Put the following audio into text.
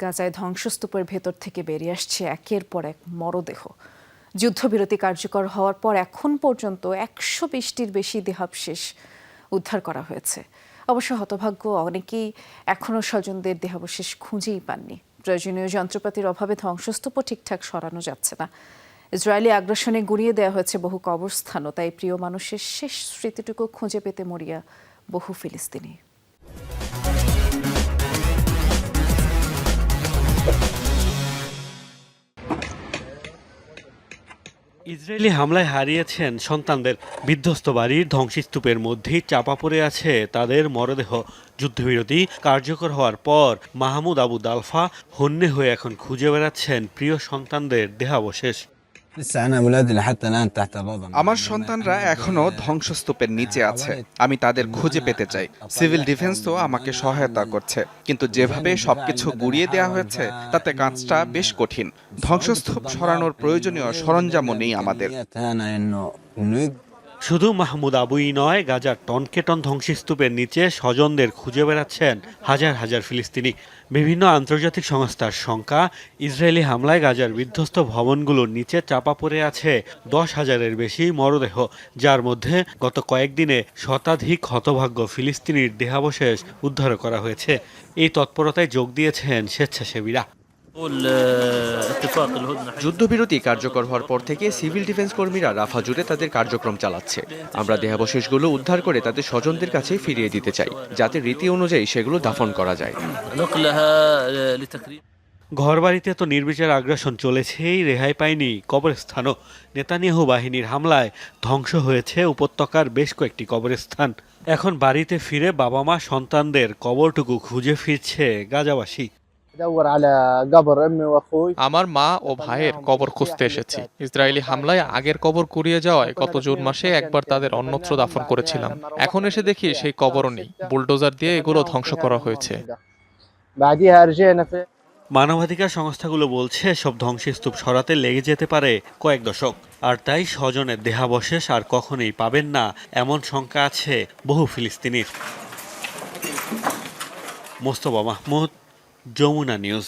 গাজায় ধ্বংসস্তূপের ভেতর থেকে বেরিয়ে আসছে একের পর এক মরদেহ। যুদ্ধবিরতি কার্যকর হওয়ার পর এখন পর্যন্ত একশো বিশটির বেশি দেহাবশেষ উদ্ধার করা হয়েছে। অবশ্য হতভাগ্য, অনেকেই এখনও স্বজনদের দেহাবশেষ খুঁজেই পাননি। প্রয়োজনীয় যন্ত্রপাতির অভাবে ধ্বংসস্তূপও ঠিকঠাক সরানো যাচ্ছে না। ইসরায়েলি আগ্রাসনে গুড়িয়ে দেওয়া হয়েছে বহু কবরস্থানও, তাই প্রিয় মানুষের শেষ স্মৃতিটুকু খুঁজে পেতে মরিয়া বহু ফিলিস্তিনি। ইসরায়েলি হামলায় হারিয়েছেন সন্তানদের। বিধ্বস্ত বাড়ির ধ্বংসস্তূপের মধ্যেই চাপা পড়ে আছে তাদের মরদেহ। যুদ্ধবিরতি কার্যকর হওয়ার পর মাহমুদ আবু দালফা হন্যে হয়ে এখন খুঁজে বেড়াচ্ছেন প্রিয় সন্তানদের দেহাবশেষ। আমার সন্তানরা এখনও ধ্বংসস্তূপের নিচে আছে। আমি তাদের খুঁজে পেতে চাই। সিভিল ডিফেন্স তো আমাকে সহায়তা করছে। কিন্তু যেভাবে সবকিছু গুড়িয়ে দেওয়া হয়েছে তাতে কাজটা বেশ কঠিন। ধ্বংসস্তূপ সরানোর প্রয়োজনীয় সরঞ্জামও নেই আমাদের। শুধু মাহমুদ আবুই নয়, গাজার টনকে টন ধ্বংসস্তূপের নিচে স্বজনদের খুঁজে বেড়াচ্ছেন হাজার হাজার ফিলিস্তিনি। বিভিন্ন আন্তর্জাতিক সংস্থার শঙ্কা ইসরায়েলি হামলায় গাজার বিধ্বস্ত ভবনগুলোর নিচে চাপা পড়ে আছে দশ হাজারের বেশি মরদেহ, যার মধ্যে গত কয়েকদিনে শতাধিক হতভাগ্য ফিলিস্তিনির দেহাবশেষ উদ্ধার করা হয়েছে। এই তৎপরতায় যোগ দিয়েছেন স্বেচ্ছাসেবীরা। যুদ্ধবিরতি কার্যকর হওয়ার পর থেকে সিভিল ডিফেন্স কর্মীরা রাফা জুড়ে তাদের কার্যক্রম চালাচ্ছে। আমরা দেহাবশেষগুলো উদ্ধার করে তাদের স্বজনদের কাছে ফিরিয়ে দিতে চাই যাতে রীতি অনুযায়ী সেগুলো দাফন করা যায়। ঘরবাড়িতে তো নির্বিচার আগ্রাসন চলেছেই রেহাই পায়নি কবরস্থানও। নেতানিয়াহু বাহিনীর হামলায় ধ্বংস হয়েছে উপত্যকার বেশ কয়েকটি কবরস্থান। এখন বাড়িতে ফিরে বাবা মা সন্তানদের কবরটুকু খুঁজে ফিরছে গাজাবাসী। আমার মা ও ভাইয়ের কবর খুঁজতে এসেছি। ইসরায়েলি হামলায় আগের কবর কুড়িয়ে যাওয়ায় গত জুন মাসে একবার তাদের অন্যত্র দাফন করেছিলাম। এখন এসে দেখি সেই কবরও নেই। বুলডোজার দিয়ে এগুলো ধ্বংস করা হয়েছে। মানবাধিকার সংস্থাগুলো বলছে সব ধ্বংসস্তূপ সরাতে লেগে যেতে পারে কয়েক দশক। আর তাই স্বজনের দেহাবশেষ আর কখনোই পাবেন না। এমন শঙ্কা আছে বহু ফিলিস্তিনির। মোস্তফা মাহমুদ যমুনা নিউজ